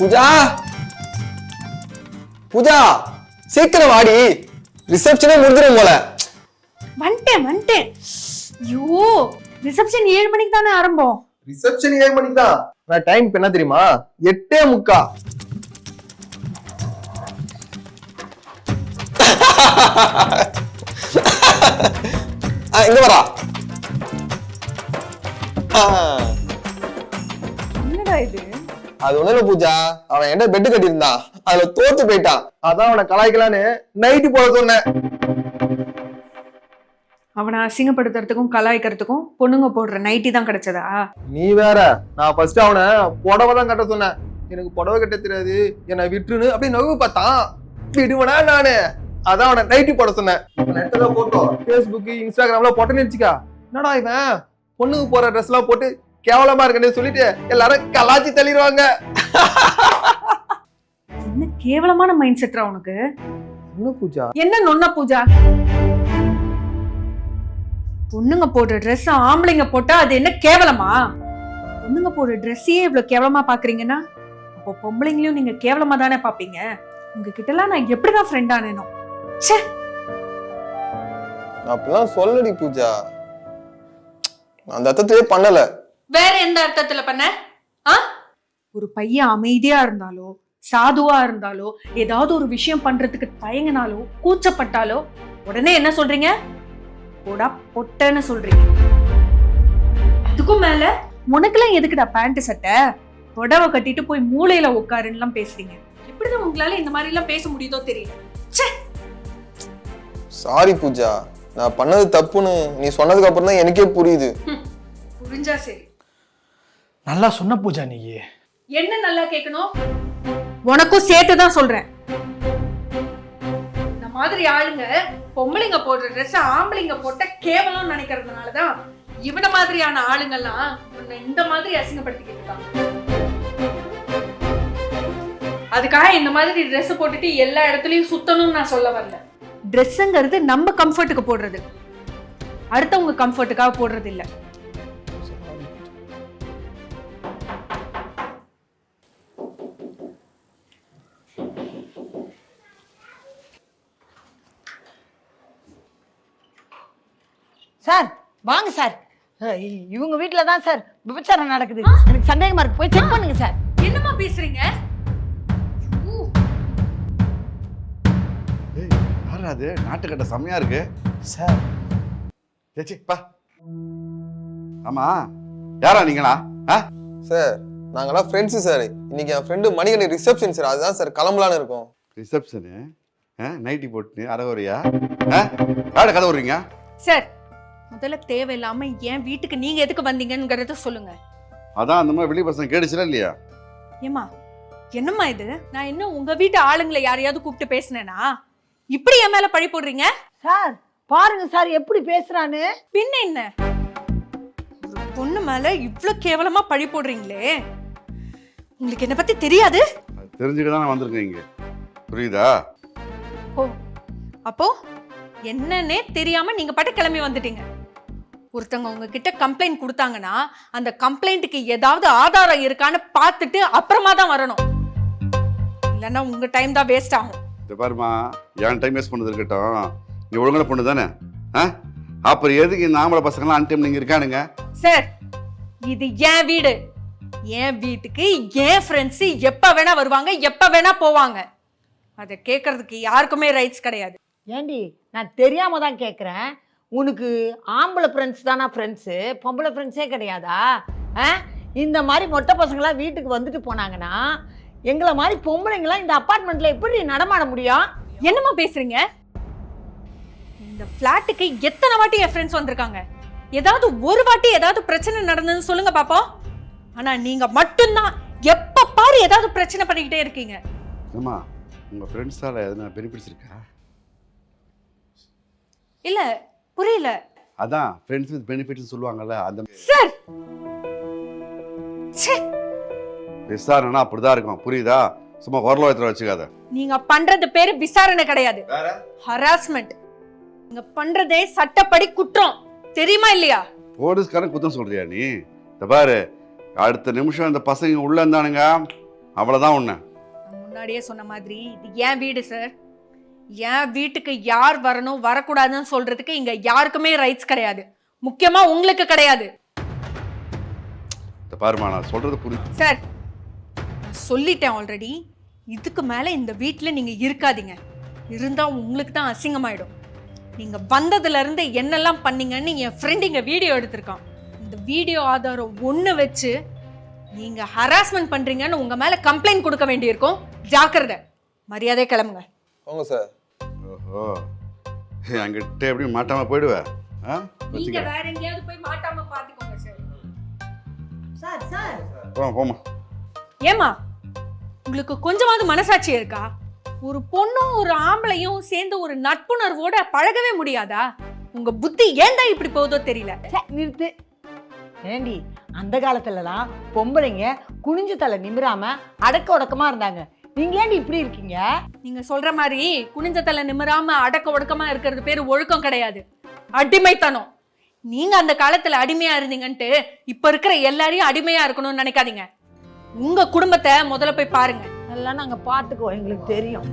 பூஜா. பூஜா சீக்கிரம் வாடி. ரிசப்ஷனே முடிஞ்சிடும் போல. வந்துட்டேன் வந்துட்டேன். ஐயோ ரிசப்ஷன் ஏழு மணிக்கு தானே ஆரம்பம். ரிசப்ஷன் ஏழு மணிக்கு தான். நான் டைம் இப்ப என்ன தெரியுமா? எட்டே முக்கா. ஆ, இங்க வரா என்னடா இது? அது ஒண்ணு இல்ல பூஜா அவன் என்கிட்ட பெட்டு கட்டியிருந்தான். அதுல தோத்து போயிட்டான். அதான் அவனை கலாய்க்கலான்னு நைட்டு போட சொன்னேன். அவனை அசிங்கப்படுத்துறதுக்கும் கலாய்க்கிறதுக்கும் பொண்ணுங்க போடுற நைட்டி தான் கிடைச்சதா? நீ வேற நான் ஃபர்ஸ்ட் அவனை புடவை தான் கட்ட சொன்னேன். எனக்கு புடவை கட்ட தெரியாது என்னை விட்டுருன்னு அப்படி நகவு பார்த்தான். விடுவனா நானு? அதான் அவனை நைட்டி போட சொன்னேன். போட்டோ ஃபேஸ்புக் இன்ஸ்டாகிராம்ல போட்டேன்னு வச்சுக்கா என்னடா இவன்? பொண்ணுக்கு போற ட்ரெஸ் எல்லாம் போட்டு கேவலமா இருக்கேன்னு சொல்லிட்டு எல்லாரும் கலாச்சி தள்ளிடுவாங்க. என்ன கேவலமான மைண்ட் செட்ரா உனக்கு? என்ன பூஜா? என்ன நொன்ன பூஜா? பொண்ணுங்க போடுற Dress ஆம்பளைங்க போட்டா அது என்ன கேவலமா? பொண்ணுங்க போடுற ட்ரெஸ்ஸையே இவ்வளவு கேவலமா பாக்குறீங்கன்னா அப்போ பொம்பளைங்களையும் நீங்க கேவலமா தானே பாப்பீங்க? உங்ககிட்ட எல்லாம் நான் எப்படிதான் ஃப்ரெண்ட் ஆனேனோ. ச்சே! அப்படிலாம் சொல்லடி பூஜா. அந்த அர்த்தத்திலே பண்ணல. வேற எந்த அர்த்தத்துல பண்ண? ஆ? ஒரு பையன் அமைதியா இருந்தாலோ சாதுவா இருந்தாலோ ஏதாவது ஒரு விஷயம் பண்றதுக்கு தயங்கினாலோ கூச்சப்பட்டாலோ உடனே என்ன சொல்றீங்க? போடா பொட்டன்னு சொல்றீங்க. அதுக்கும் மேல உனக்கெல்லாம் எதுக்குடா பேண்ட் சட்டை? புடவை கட்டிட்டு போய் மூளையில உட்காருன்னுலாம் பேசுறீங்க. எப்படிதான் உங்களால இந்த மாதிரி எல்லாம் பேச முடியுதோ தெரியல. சாரி பூஜா. நான் பண்ணது தப்புன்னு நீ சொன்னதுக்கு அப்புறம் தான் எனக்கே புரியுது. புரிஞ்சா சரி. நல்லா சொன்ன பூஜா நீ என்ன நல்லா கேட்கணும் உனக்கும் சேர்த்து தான் சொல்றேன். இந்த மாதிரி ஆளுங்க பொம்பளைங்க போடுற ட்ரெஸ் ஆம்பளைங்க போட்ட கேவலம் நினைக்கிறதுனால தான் இவன மாதிரியான ஆளுங்கெல்லாம் உன்னை இந்த மாதிரி அசிங்கப்படுத்திக்கிட்டு இருக்காங்க. அதுக்காக இந்த மாதிரி Dress போட்டுட்டு எல்லா இடத்துலயும் சுத்தணும்னு நான் சொல்ல வரல. ட்ரெஸ்ஸுங்கிறது நம்ம கம்ஃபர்ட்டுக்கு போடுறது. அடுத்தவங்க கம்ஃபர்ட்டுக்காக போடுறது இல்ல. சார் வாங்க சார். இவங்க வீட்டில் தான் சார் விபச்சாரம் நடக்குது. எனக்கு சந்தேகமா இருக்கு. போய் செக் பண்ணுங்க சார். என்னம்மா பேசுறீங்க? அது? நாட்டுக்கட்ட செம்மையா இருக்கு. சார். ஏச்சி பா. ஆமா. யாரா நீங்களா? ஆ? சார் நாங்கெல்லாம் ஃப்ரெண்ட்ஸு சார். இன்னைக்கு என் ஃப்ரெண்டு மணிகண்டன் ரிசப்ஷன் சார். அதுதான் சார் கிளம்பலான்னு இருக்கோம். ரிசப்ஷனு நைட்டி போட்டு அறகுறையா ஆ? யார கதை விடுறீங்க? சார் முதல்ல தேவையில்லாம என் வீட்டுக்கு நீங்க எதுக்கு வந்தீங்கங்கறத சொல்லுங்க. அதான் அந்த மாதிரி வெளி பசங்க கேடுச்சுல இல்லையா? ஏமா என்னம்மா இது? நான் இன்னும் உங்க வீட்டு ஆளுங்களை யாரையாவது கூப்பிட்டு பேசினேனா? இப்படி என் மேல பழி போடுறீங்க? சார் பாருங்க சார் எப்படி பேசுறான்னு. பின்ன என்ன? ஒரு பொண்ணு மேல இவ்ளோ கேவலமா பழி போடுறீங்களே. உங்களுக்கு என்ன பத்தி தெரியாது? தெரிஞ்சுக்க தான் நான் வந்திருக்கேன் இங்க. புரியுதா? ஓ அப்போ என்னன்னே தெரியாம நீங்க பாட்டு கிளம்பி வந்துட்டீங்க. ஒருத்தவங்க உங்ககிட்ட கம்ப்ளைண்ட் கொடுத்தாங்கன்னா அந்த கம்ப்ளைண்ட்டுக்கு ஏதாவது ஆதாரம் இருக்கான்னு பார்த்துட்டு அப்புறமா தான் வரணும். இல்லைன்னா உங்க டைம் தான் வேஸ்ட் ஆகும். இந்த பாருமா என் டைம் வேஸ்ட் பண்ணது இருக்கட்டும். நீ ஒழுங்கான பொண்ணு தானே? ஆ? அப்புறம் எதுக்கு இந்த ஆம்பளை பசங்களாம் அன் டைம் நீங்க இருக்கானுங்க? சார் இது என் வீடு. என் வீட்டுக்கு என் ஃப்ரெண்ட்ஸ் எப்ப வேணா வருவாங்க எப்ப வேணா போவாங்க. அதை கேட்கறதுக்கு யாருக்குமே ரைட்ஸ் கிடையாது. ஏண்டி நான் தெரியாம தான் கேட்குறேன் உனக்கு ஆம்பளை ஃப்ரெண்ட்ஸ் தானா ஃப்ரெண்ட்ஸு பொம்பளை ஃப்ரெண்ட்ஸே கிடையாதா? ஆ? இந்த மாதிரி மொட்டை பசங்களாம் வீட்டுக்கு வந்துட்டு போனாங்கன்னா எங்களை மாதிரி பொம்பளைங்களாம் இந்த அப்பார்ட்மெண்ட்டில் எப்படி நடமாட முடியும்? என்னம்மா பேசுறீங்க? இந்த ஃப்ளாட்டுக்கு எத்தனை வாட்டி என் ஃப்ரெண்ட்ஸ் வந்திருக்காங்க? ஏதாவது ஒரு வாட்டி ஏதாவது பிரச்சனை நடந்ததுன்னு சொல்லுங்க பாப்போம். ஆனா நீங்க மட்டும்தான். எப்ப பாரு ஏதாவது பிரச்சனை பண்ணிக்கிட்டே இருக்கீங்க. ஏம்மா உங்க ஃப்ரெண்ட்ஸால எதுனா பெனிஃபிட்ஸ் இருக்கா? இல்ல புரியல. அதான் ஃப்ரெண்ட்ஸ் வித் பெனிஃபிட்ஸ் சொல்லுவாங்கல்ல அந்த சார்! ச்சே! விசாரணைனா அப்படிதான் இருக்கும். புரியுதா? சும்மா குரல் வச்சுக்காத. நீங்க பண்றது பேரு விசாரணை கிடையாது. ஹராஸ்மெண்ட் நீங்க பண்றதே சட்டப்படி குற்றம். தெரியுமா இல்லையா? போலீஸ்காரன் குத்தம் சொல்றியா நீ? இந்த பாரு அடுத்த நிமிஷம் இந்த பசங்க உள்ள இருந்தானுங்க. அவ்வளோதான் உன்னை. முன்னாடியே சொன்ன மாதிரி இது என் வீடு சார்? என் வீட்டுக்கு யார் வரணும் வரக்கூடாதுன்னு சொல்றதுக்கு இங்க யாருக்குமே ரைட்ஸ் கிடையாது. முக்கியமா உங்களுக்கு கிடையாது. பாருமா நான் சொல்றது புரியுது சார் நான் சொல்லிட்டேன் ஆல்ரெடி இதுக்கு மேல இந்த வீட்டில் நீங்க இருக்காதீங்க. இருந்தா உங்களுக்கு தான் அசிங்கமாயிடும். நீங்க வந்ததுல இருந்து என்னெல்லாம் பண்ணீங்கன்னு என் ஃப்ரெண்ட் இங்க வீடியோ எடுத்திருக்கான். இந்த வீடியோ ஆதாரம் ஒண்ணு வச்சு நீங்க ஹராஸ்மெண்ட் பண்றீங்கன்னு உங்க மேல கம்ப்ளைண்ட் கொடுக்க வேண்டியிருக்கும். ஜாக்கிரதை. மரியாதை கிளம்புங்க. போங்க சார் ஓஹோ என்கிட்ட எப்படி மாட்டாம போயிடுவேன் ஆ? நீங்க வேற எங்கேயாவது போய் மாட்டாம பாத்துக்கோங்க சார். Sir sir. போமா போமா ஏமா உங்களுக்கு கொஞ்சமாவது மனசாட்சி இருக்கா? ஒரு பொண்ணும் ஒரு ஆம்பளையும் சேர்ந்து ஒரு நட்புணர்வோட பழகவே முடியாதா? உங்க புத்தி ஏன்டா இப்படி போகுதோ தெரியல. ச்சே, நிறுத்து. ஏண்டி அந்த காலத்துலலாம் பொம்பளைங்க குனிஞ்சு தலை நிமிராம அடக்க ஒடக்கமா இருந்தாங்க. நீங்க ஏண்டி இப்படி இருக்கீங்க? நீங்க சொல்ற மாதிரி குனிஞ்ச தலை நிமிராம அடக்க ஒடுக்கமா இருக்கிறது பேரு ஒழுக்கம் கிடையாது. அடிமைத்தனம். நீங்க அந்த காலத்துல அடிமையா இருந்தீங்கன்ட்டு இப்ப இருக்கிற எல்லாரையும் அடிமையா இருக்கணும்னு நினைக்காதீங்க. உங்க குடும்பத்தை முதல்ல போய் பாருங்க. எல்லாம் நாங்க பாத்துக்குவோம் எங்களுக்கு தெரியும்.